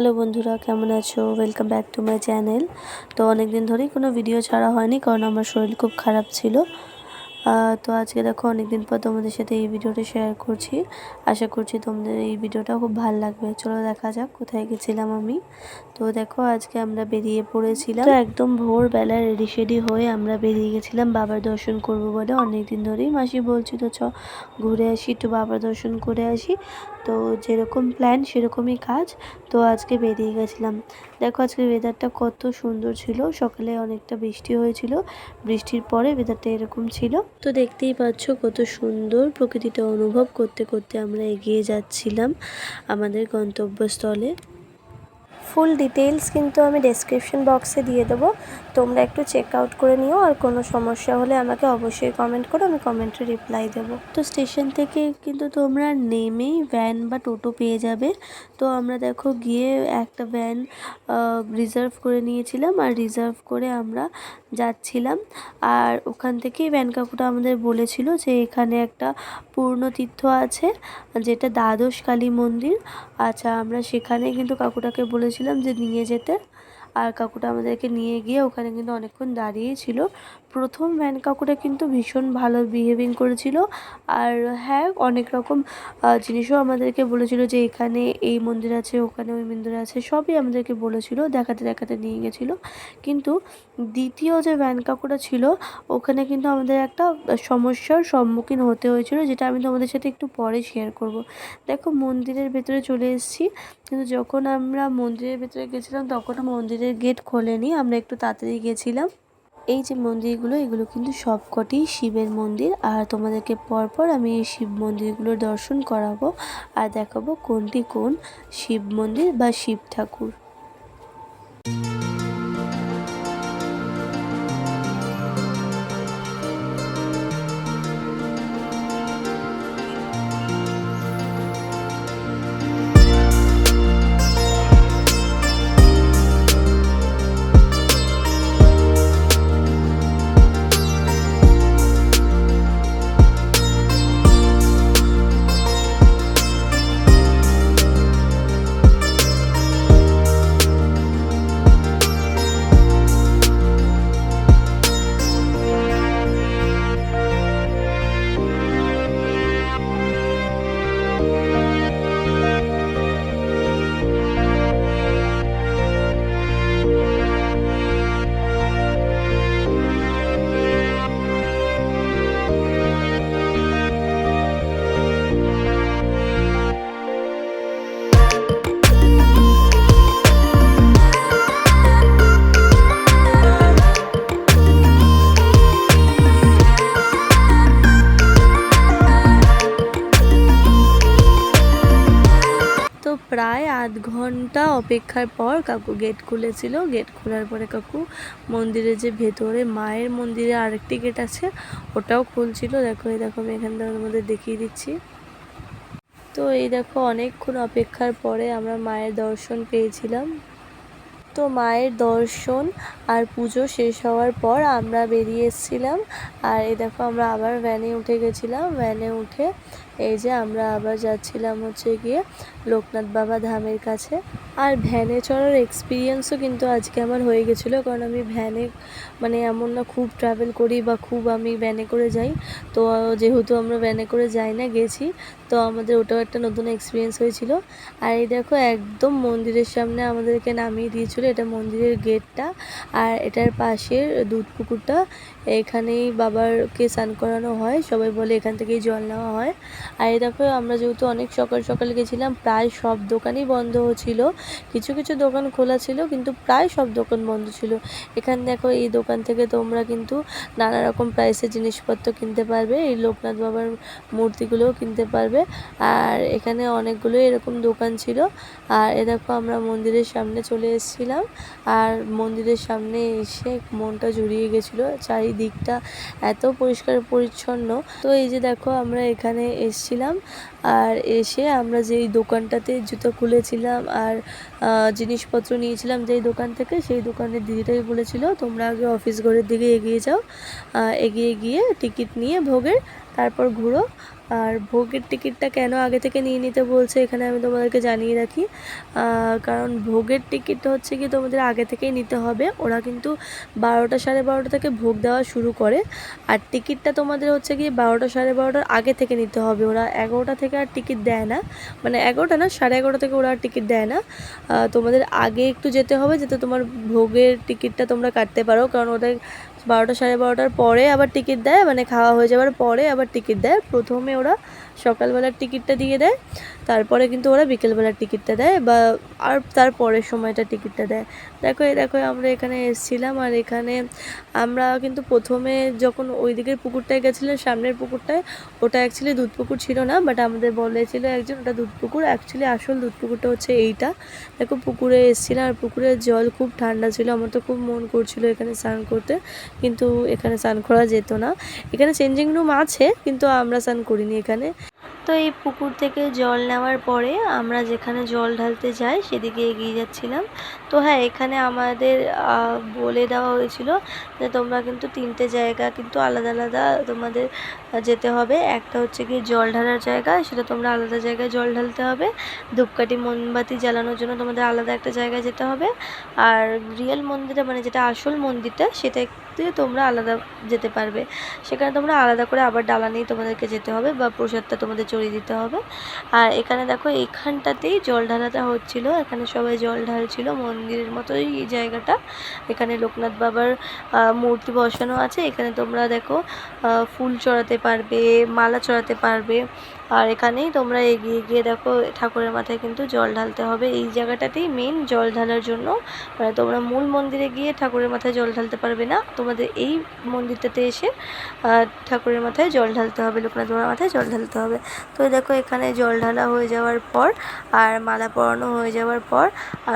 Hello বন্ধুরা, কেমন আছো? Welcome back to my channel তো অনেক দিন ধরেই কোনো ভিডিও ছাড়া হয়নি, কারণ আমার শরীর খুব খারাপ ছিল। তো আজকে দেখো অনেক দিন পর তোমাদের সাথে এই ভিডিওটা শেয়ার করছি। আশা করছি তোমাদের এই ভিডিওটা খুব ভালো লাগবে। চলো দেখা যাক, কোথায় গেছিলাম আমি। তো দেখো, আজকে আমরা বেরিয়ে পড়েছিলাম। তো একদম ভোরবেলা রেডি শেডি হয়ে আমরা বেরিয়ে গেছিলাম বাবার দর্শন করব বলে। অনেক দিন ধরেই মাসি বলছিল, চ, ঘুরে আসি, একটু বাবার দর্শন করে আসি। তো যেরকম প্ল্যান সেরকমই কাজ। তো আজকে বেরিয়ে গেছিলাম। দেখো আজকে ওয়েদারটা কত সুন্দর ছিল। সকালে অনেকটা বৃষ্টি হয়েছিল। বৃষ্টির পরে ওয়েদারটা এরকম ছিল। তো দেখতেই পাচ্ছ কত সুন্দর প্রকৃতিটা অনুভব করতে করতে আমরা এগিয়ে যাচ্ছিলাম আমাদের গন্তব্যস্থলে। ফুল ডিটেলস কিন্তু আমি ডেসক্রিপশন বক্সে দিয়ে দেবো। তোমরা একটু চেক আউট করে নিও আর কোনো সমস্যা হলে আমাকে অবশ্যই কমেন্ট করো, আমি কমেন্টে রিপ্লাই দেবো। তো স্টেশন থেকে কিন্তু তোমরা নেমেই ভ্যান বা টোটো পেয়ে যাবে। তো আমরা দেখো গিয়ে একটা ভ্যান রিজার্ভ করে নিয়েছিলাম আর রিজার্ভ করে আমরা যাচ্ছিলাম। আর ওখান থেকেই ভ্যান কাকুটা আমাদের বলেছিল যে এখানে একটা পূর্ণ তীর্থ আছে, যেটা দ্বাদশ কালী মন্দির। আচ্ছা আমরা সেখানে কিন্তু কাকুটাকে বলেছিলাম যে নিয়ে যেতে। আর কাকুটা আমাদেরকে নিয়ে গিয়ে ওখানে কিন্তু অনেকক্ষণ দাঁড়িয়ে ছিল। প্রথম ভ্যান কাকুটা কিন্তু ভীষণ ভালো বিহেভিং করেছিল। আর হ্যাঁ অনেক রকম জিনিসও আমাদেরকে বলেছিল যে এখানে এই মন্দির আছে, ওখানে ওই মন্দির আছে, সবই আমাদেরকে বলেছিল, দেখাতে দেখাতে নিয়ে গেছিল। কিন্তু দ্বিতীয় যে ভ্যান কাকুটা ছিল, ওখানে কিন্তু আমাদের একটা সমস্যার সম্মুখীন হতে হয়েছিল, যেটা আমি তোমাদের সাথে একটু পরে শেয়ার করব। দেখো, মন্দিরের ভেতরে চলে এসেছি, কিন্তু যখন আমরা মন্দিরের ভেতরে গেছিলাম তখন মন্দিরের গেট খোলেনি, আমরা একটু তাড়াতাড়ি গেছিলাম। এই যে মন্দিরগুলো, এগুলো কিন্তু সবকটি শিবের মন্দির। আর তোমাদেরকে পরপর আমি এই শিব মন্দিরগুলোর দর্শন করাবো আর দেখাবো কোনটি কোন শিব মন্দির বা শিব ঠাকুর। আধ ঘণ্টা অপেক্ষার পর কাকু গেট খুলেছিল। গেট খোলার পরে কাকু মন্দিরে যে ভেতরে মায়ের মন্দিরে আরেকটি গেট আছে, ওটাও খুলছিল। দেখো, এই দেখো, আমি এখানটা মধ্যে দেখিয়ে দিচ্ছি। তো এই দেখো, অনেকক্ষণ অপেক্ষার পরে আমরা মায়ের দর্শন পেয়েছিলাম। তো মায়ের দর্শন আর পুজো শেষ হওয়ার পর আমরা বেরিয়ে এসেছিলাম। আর এই দেখো, আমরা আবার ভ্যানে উঠে গেছিলাম। ভ্যানে উঠে এই যে আমরা আবার যাচ্ছিলাম হচ্ছে গিয়ে লোকনাথ বাবা ধামের কাছে। আর ভ্যানে চড়ার এক্সপিরিয়েন্সও কিন্তু আজকে আমার হয়ে গেছিল, কারণ আমি ভ্যানে মানে এমন না খুব ট্রাভেল করি বা খুব আমি ভ্যানে করে যাই। তো যেহেতু আমরা ভ্যানে করে যাই না, গেছি, তো আমাদের ওটাও একটা নতুন এক্সপিরিয়েন্স হয়েছিল। আর এই দেখো, একদম মন্দিরের সামনে আমাদেরকে নামিয়ে দিয়েছিলো এটা মন্দিরের গেটটা। আর এটার পাশের দুধ পুকুরটা, এখানেই বাবারকে স্নান করানো হয়, সবাই বলে এখান থেকেই জল নেওয়া হয়। আর এই দেখো, আমরা যেহেতু অনেক সকাল সকাল গেছিলাম প্রায় সব দোকানই বন্ধ ছিল। কিছু কিছু দোকান খোলা ছিল, কিন্তু প্রায় সব দোকান বন্ধ ছিল। এখানে দেখো, এই দোকান থেকে তোমরা কিন্তু নানা রকম প্রাইসের জিনিসপত্র কিনতে পারবে। এই লোকনাথ বাবার মূর্তিগুলোও কিনতে পারবে। আর এখানে অনেকগুলো এরকম দোকান ছিল। আর এ দেখো, আমরা মন্দিরের সামনে চলে এসেছিলাম। আর মন্দিরের সামনে এসে মনটা জুড়িয়ে গেছিল। চারিদিকটা এত পরিষ্কার পরিচ্ছন্ন। তো এই যে দেখো, আমরা এখানে এসেছিলাম। আর এসে আমরা যেই দোকানটাতে জুতো খুলেছিলাম আর জিনিসপত্র নিয়েছিলাম যেই দোকান থেকে, সেই দোকানের দিদিটাই বলেছিল, তোমরা আগে অফিস ঘরের দিকে এগিয়ে যাও। এগিয়ে গিয়ে টিকিট নিয়ে ভোগের তারপর ঘুরো। আর ভোগের টিকিটটা কেন আগে থেকে নিয়ে নিতে বলছে এখানে আমি তোমাদেরকে জানিয়ে রাখি। কারণ ভোগের টিকিটটা হচ্ছে কি তোমাদের আগে থেকেই নিতে হবে। ওরা কিন্তু বারোটা সাড়ে বারোটা থেকে ভোগ দেওয়া শুরু করে। আর টিকিটটা তোমাদের হচ্ছে কি বারোটা সাড়ে বারোটার আগে থেকে নিতে হবে। ওরা এগারোটা থেকে আর টিকিট দেয় না। মানে এগারোটা না, সাড়ে এগারোটা থেকে ওরা আর টিকিট দেয় না। তোমাদের আগে একটু যেতে হবে যাতে তোমার ভোগের টিকিটটা তোমরা কাটতে পারো। কারণ ওদের বারোটা সাড়ে বারোটার পরে আবার টিকিট দেয় মানে খাওয়া হয়ে যাওয়ার পরে আবার টিকিট দেয়। প্রথমে ওরা সকালবেলার টিকিটটা দিয়ে দেয়, তারপরে কিন্তু ওরা বিকেলবেলার টিকিটটা দেয় বা আর তার পরের সময়টা টিকিটটা দেয়। দেখো, এই দেখো, আমরা এখানে এসেছিলাম আর এখানে আমরা কিন্তু প্রথমে যখন ওই দিকের পুকুরটায় গেছিলাম, সামনের পুকুরটায়, ওটা অ্যাকচুয়ালি দুধ পুকুর ছিল না বাট আমাদের বলেছিল একজন, ওটা দুধ পুকুর অ্যাকচুয়ালি আসল দুধ পুকুরটা হচ্ছে এইটা। দেখো, পুকুরে এসেছিলাম আর পুকুরের জল খুব ঠান্ডা ছিল, আমার তো খুব মন করছিল এখানে স্নান করতে, কিন্তু এখানে স্নান করা যেত না। এখানে চেঞ্জিং রুম আছে, কিন্তু আমরা স্নান করিনি এখানে। তো এই পুকুর থেকে জল নেওয়ার পরে আমরা যেখানে জল ঢালতে যাই সেদিকে এগিয়ে যাচ্ছিলাম। তো হ্যাঁ এখানে আমাদের বলে দেওয়া হয়েছিল যে তোমরা কিন্তু তিনটে জায়গা কিন্তু আলাদা আলাদা তোমাদের যেতে হবে। একটা হচ্ছে কি জল ঢালার জায়গা, সেটা তোমরা আলাদা জায়গায় জল ঢালতে হবে। ধূপকাঠি, মোমবাতি জ্বালানোর জন্য তোমাদের আলাদা একটা জায়গায় যেতে হবে। আর রিয়েল মন্দিরে মানে যেটা আসল মন্দিরটা, সেটা দিয়ে তোমরা আলাদা যেতে পারবে। সেখানে তোমরা আলাদা করে আবার ডালা নিয়ে তোমাদেরকে যেতে হবে বা প্রসাদটা তোমাদের চড়িয়ে দিতে হবে। আর এখানে দেখো এখানটাতেই জল ঢালাটা হচ্ছিল। এখানে সবাই জল ঢালছিল। মন্দিরের মতোই এই জায়গাটা। এখানে লোকনাথ বাবার মূর্তি বসানো আছে। এখানে তোমরা দেখো ফুল চড়াতে পারবে, মালা চড়াতে পারবে। আর এখানেই তোমরা এগিয়ে গিয়ে দেখো, ঠাকুরের মাথায় কিন্তু জল ঢালতে হবে। এই জায়গাটাতেই মেন জল ঢালার জন্য। মানে তোমরা মূল মন্দিরে গিয়ে ঠাকুরের মাথায় জল ঢালতে পারবে না। তোমাদের এই মন্দিরটাতে এসে ঠাকুরের মাথায় জল ঢালতে হবে। লোকনাথ বাবার মাথায় জল ঢালতে হবে। তো দেখো, এখানে জল ঢালা হয়ে যাওয়ার পর আর মালা পরানো হয়ে যাওয়ার পর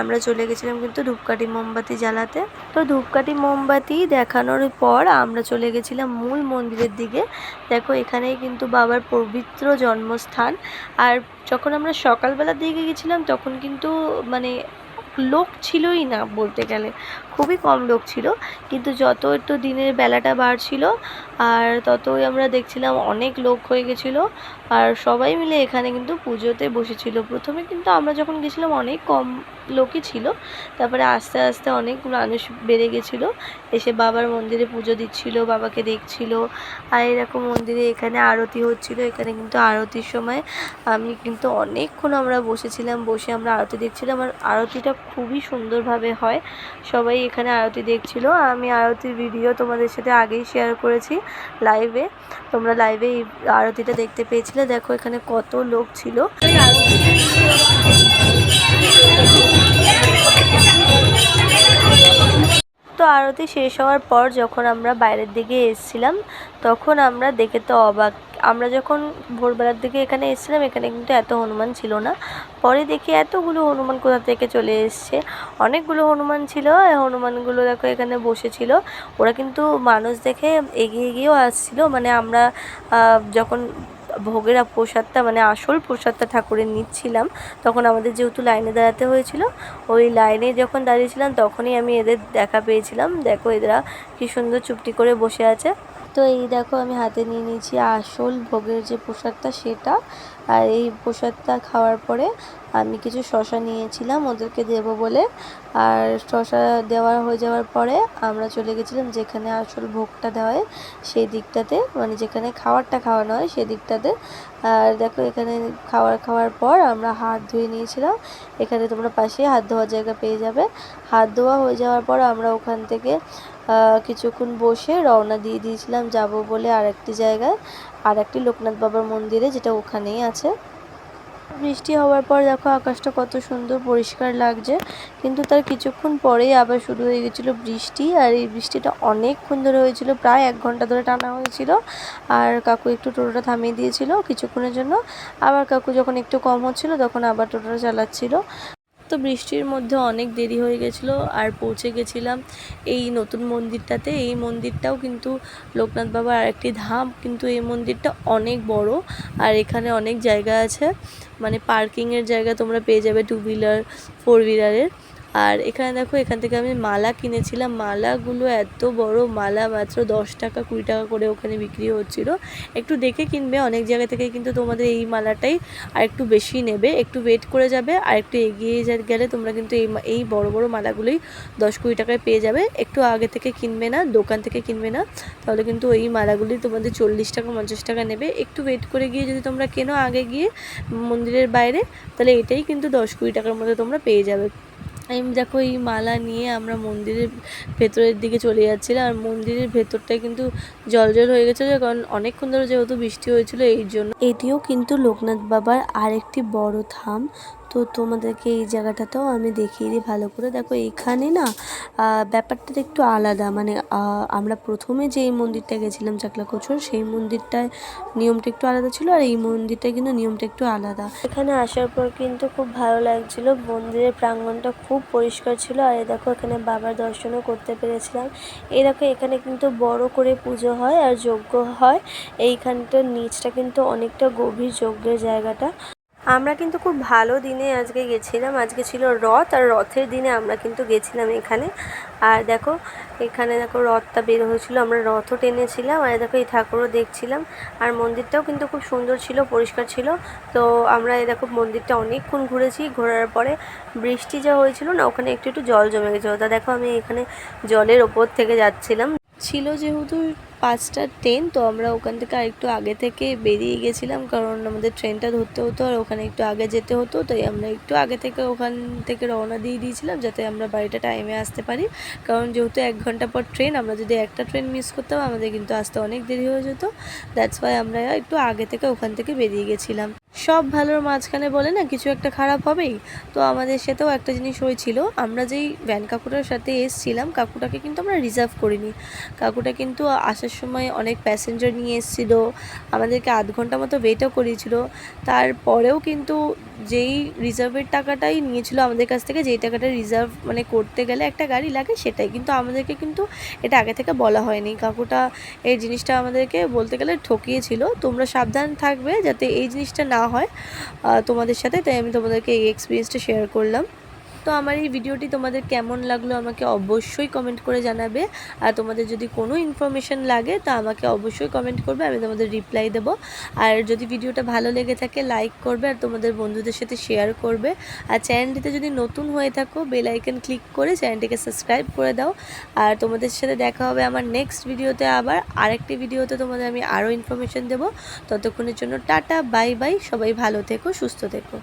আমরা চলে গেছিলাম কিন্তু ধূপকাঠি মোমবাতি জ্বালাতে। তো ধূপকাঠি মোমবাতি দেখানোর পর আমরা চলে গেছিলাম মূল মন্দিরের দিকে। দেখো, এখানেই কিন্তু বাবার পবিত্র জন্মস্থান। আর যখন আমরা সকালবেলার দিকে গেছিলাম তখন কিন্তু মানে লোক ছিলই না বলতে গেলে। খুবই কম লোক ছিল। কিন্তু যত একটু দিনের বেলাটা বাড়ছিল আর ততই আমরা দেখছিলাম অনেক লোক হয়ে গেছিল, আর সবাই মিলে এখানে কিন্তু পুজোতে বসেছিল। প্রথমে কিন্তু আমরা যখন গেছিলাম, অনেক কম লোকই ছিল, তারপরে আস্তে আস্তে অনেক মানুষ বেড়ে গেছিল, এসে বাবার মন্দিরে পুজো দিচ্ছিল, বাবাকে দেখছিল, আর এরকম মন্দিরে এখানে আরতি হচ্ছিল, এখানে কিন্তু আরতির সময় আমি কিন্তু অনেকক্ষণ আমরা বসেছিলাম, বসে আমরা আরতি দেখছিলাম, আর আরতিটা খুবই সুন্দরভাবে হয়। সবাই এখানে আরতি দেখছিল, আমি আরতির ভিডিও তোমাদের সাথে আগেই শেয়ার করেছি। লাইভে তোমরা লাইভে এই আরতিটা দেখতে পেয়েছিলে। দেখো এখানে কত লোক ছিল। তো আরতি শেষ হওয়ার পর যখন আমরা বাইরের দিকে এসেছিলাম, তখন আমরা দেখে তো অবাক। আমরা যখন ভোরবেলার দিকে এখানে এসেছিলাম, এখানে কিন্তু এত হনুমান ছিল না। পরে দেখি এতগুলো হনুমান কোথা থেকে চলে এসছে। অনেকগুলো হনুমান ছিল হনুমানগুলো দেখো এখানে বসেছিল। ওরা কিন্তু মানুষ দেখে এগিয়ে গিয়েও আসছিল। মানে আমরা যখন ভোগের প্রসাদটা মানে আসল প্রসাদটা ঠাকুরের নিচ্ছিলাম। তখন আমাদের যেহেতু লাইনে দাঁড়াতে হয়েছিল, ওই লাইনে যখন দাঁড়িয়েছিলাম, তখনই আমি এদের দেখা পেয়েছিলাম। দেখো এরা কি সুন্দর চুপটি করে বসে আছে। তো এই দেখো আমি হাতে নিয়ে নিয়েছি আসল ভোগের যে প্রসাদটা সেটা। আর এই প্রসাদটা খাওয়ার পরে আমি কিছু শশা নিয়েছিলাম, ওদেরকে দেবো বলে। আর শশা দেওয়া হয়ে যাওয়ার পরে আমরা চলে গেছিলাম যেখানে আসল ভোগটা দেওয়া হয়, সেই দিকটাতে। মানে যেখানে খাবারটা খাওয়ানো হয়, সেই দিকটাতে। আর দেখো এখানে খাওয়ার খাওয়ার পর আমরা হাত ধুয়ে নিয়েছিলাম। এখানে তোমরা পাশে হাত ধোয়ার জায়গা পেয়ে যাবে। হাত ধোয়া হয়ে যাওয়ার পর আমরা ওখান থেকে কিছুক্ষণ বসে রওনা দিয়ে দিয়েছিলাম, যাব বলে আরেকটি জায়গায় আর একটি লোকনাথ বাবার মন্দিরে, যেটা ওখানেই আছে। বৃষ্টি হওয়ার পর দেখো আকাশটা কত সুন্দর পরিষ্কার লাগছে, কিন্তু তার কিছুক্ষণ পরেই আবার শুরু হয়ে গেছিল বৃষ্টি, আর এই বৃষ্টিটা অনেকক্ষণ ধরে হয়েছিল, প্রায় এক ঘণ্টা ধরে টানা হয়েছিল। আর কাকু একটু টোটোটা থামিয়ে দিয়েছিল কিছুক্ষণের জন্য, আবার কাকু যখন একটু কম হচ্ছিল তখন আবার টোটোটা চালাচ্ছিল। তো বৃষ্টির মধ্যে অনেক দেরি হয়ে গেছিল আর পৌঁছে গেছিলাম এই নতুন মন্দিরটাতে। এই মন্দিরটাও কিন্তু লোকনাথ বাবার আরেকটি ধাম, কিন্তু এই মন্দিরটা অনেক বড় আর এখানে অনেক জায়গা আছে। মানে পার্কিংয়ের জায়গা তোমরা পেয়ে যাবে টু হুইলার ফোর হুইলারের আর এখানে দেখো, এখান থেকে আমি মালা কিনেছিলাম। মালাগুলো এত বড়, মালা মাত্র দশ টাকা, কুড়ি টাকা করে ওখানে বিক্রি হচ্ছিল। একটু দেখে কিনবে, অনেক জায়গা থেকে কিন্তু তোমাদের এই মালাটাই আর একটু বেশি নেবে। একটু ওয়েট করে যাবে, আর একটু এগিয়ে গেলে তোমরা কিন্তু এই এই বড় বড় মালাগুলোই দশ কুড়ি টাকায় পেয়ে যাবে। একটু আগে থেকে কিনবে না, দোকান থেকে কিনবে না, তাহলে কিন্তু এই মালাগুলি তোমাদের চল্লিশ টাকা, পঞ্চাশ টাকা নেবে। একটু ওয়েট করে গিয়ে যদি তোমরা কেনো আগে গিয়ে মন্দিরের বাইরে, তাহলে এটাই কিন্তু দশ কুড়ি টাকার মধ্যে তোমরা পেয়ে যাবে। আমি দেখো, এই মালা নিয়ে আমরা মন্দিরের ভেতরের দিকে চলে যাচ্ছিলাম আর মন্দিরের ভেতরটা কিন্তু জল জল হয়ে গেছে কারণ অনেকক্ষণ ধরে যেহেতু বৃষ্টি হয়েছিল, এই জন্য এটিও কিন্তু লোকনাথ বাবার আরেকটি বড় ধাম। তো তোমাদেরকে এই জায়গাটাতেও আমি দেখিয়ে দিই ভালো করে। দেখো এখানে না ব্যাপারটা একটু আলাদা। মানে আমরা প্রথমে যে মন্দিরটা গেছিলাম চাকলা কোচর সেই মন্দিরটায় নিয়মটা একটু আলাদা ছিল আর এই মন্দিরটায় কিন্তু নিয়মটা একটু আলাদা। এখানে আসার পর কিন্তু খুব ভালো লাগছিল। মন্দিরের প্রাঙ্গণটা খুব পরিষ্কার ছিল আর এই দেখো এখানে বাবার দর্শনও করতে পেরেছিলাম। এই দেখো এখানে কিন্তু বড় করে পুজো হয় আর যজ্ঞ হয়। এইখানটার নিচটা কিন্তু অনেকটা গভীর যজ্ঞের জায়গাটা। আমরা কিন্তু খুব ভালো দিনে আজকে গেছিলাম। আজকে ছিল রথ আর রথের দিনে আমরা কিন্তু গেছিলাম এখানে। আর দেখো, এখানে দেখো রথটা বের হয়েছিল। আমরা রথও টেনেছিলাম আর দেখো এই ঠাকুরও দেখছিলাম। আর মন্দিরটাও কিন্তু খুব সুন্দর ছিল, পরিষ্কার ছিল। তো আমরা এই দেখো মন্দিরটা অনেকক্ষণ ঘুরেছি। ঘোরার পরে বৃষ্টি যা হয়েছিল না, ওখানে একটু একটু জল জমে গেছিল। তা দেখো আমি এখানে জলের ওপর থেকে যাচ্ছিলাম। ছিল যেহেতু পাঁচটা ট্রেন, তো আমরা ওখান থেকে আরেকটু আগে থেকে বেরিয়ে গেছিলাম, কারণ আমাদের ট্রেনটা ধরতে হতো আর ওখানে একটু আগে যেতে হতো, তাই আমরা একটু আগে থেকে ওখান থেকে রওনা দিয়ে দিয়েছিলাম যাতে আমরা বাড়িটা টাইমে আসতে পারি। কারণ যেহেতু এক ঘণ্টা পর ট্রেন, আমরা যদি একটা ট্রেন মিস করতাম, আমাদের কিন্তু আসতে অনেক দেরি হয়ে যেত। দ্যাটস ওয়াই আমরা একটু আগে থেকে ওখান থেকে বেরিয়ে গেছিলাম। সব ভালোর মাঝখানে বলে না, কিছু একটা খারাপ হবেই। তো আমাদের সাথেও একটা জিনিস হয়েছিল, আমরা যেই ভ্যান কাকুটার সাথে এসছিলাম, কাকুটাকে কিন্তু আমরা রিজার্ভ করিনি। কাকুটা কিন্তু আসার সময় অনেক প্যাসেঞ্জার নিয়ে এসেছিল, আমাদেরকে আধ ঘণ্টা মতো ওয়েটও করিয়েছিল। তারপরেও কিন্তু যেই রিজার্ভের টাকাটাই নিয়েছিল আমাদের কাছ থেকে, যেই টাকাটা রিজার্ভ মানে করতে গেলে একটা গাড়ি লাগে সেটাই। কিন্তু আমাদেরকে কিন্তু এটা আগে থেকে বলা হয়নি। কাকুটা এই জিনিসটা আমাদেরকে বলতে গেলে ঠকিয়েছিল। তোমরা সাবধান থাকবে যাতে এই জিনিসটা না হয়। তোমাদের সাথে তাই আমি তোমাদেরকে এই এক্সপিরিয়েন্সটা শেয়ার করলাম। তো আমার এই ভিডিওটি তোমাদের কেমন লাগল আমাকে অবশ্যই কমেন্ট করে জানাবে। আর তোমাদের যদি কোনো ইনফরমেশন লাগে, তা আমাকে অবশ্যই কমেন্ট করবে, আমি তোমাদের রিপ্লাই দেবো। আর যদি ভিডিওটা ভালো লেগে থাকে লাইক করবে আর তোমাদের বন্ধুদের সাথে শেয়ার করবে। আর চ্যানেলটিতে যদি নতুন হয়ে থাকো বেল আইকন ক্লিক করে চ্যানেলটিকে সাবস্ক্রাইব করে দাও। আর তোমাদের সাথে দেখা হবে আমার নেক্সট ভিডিওতে আবার আরেকটি ভিডিওতে তোমাদের আমি আরও ইনফরমেশন দেবো। ততক্ষণের জন্য টাটা বাই বাই সবাই ভালো থেকো, সুস্থ থেকো।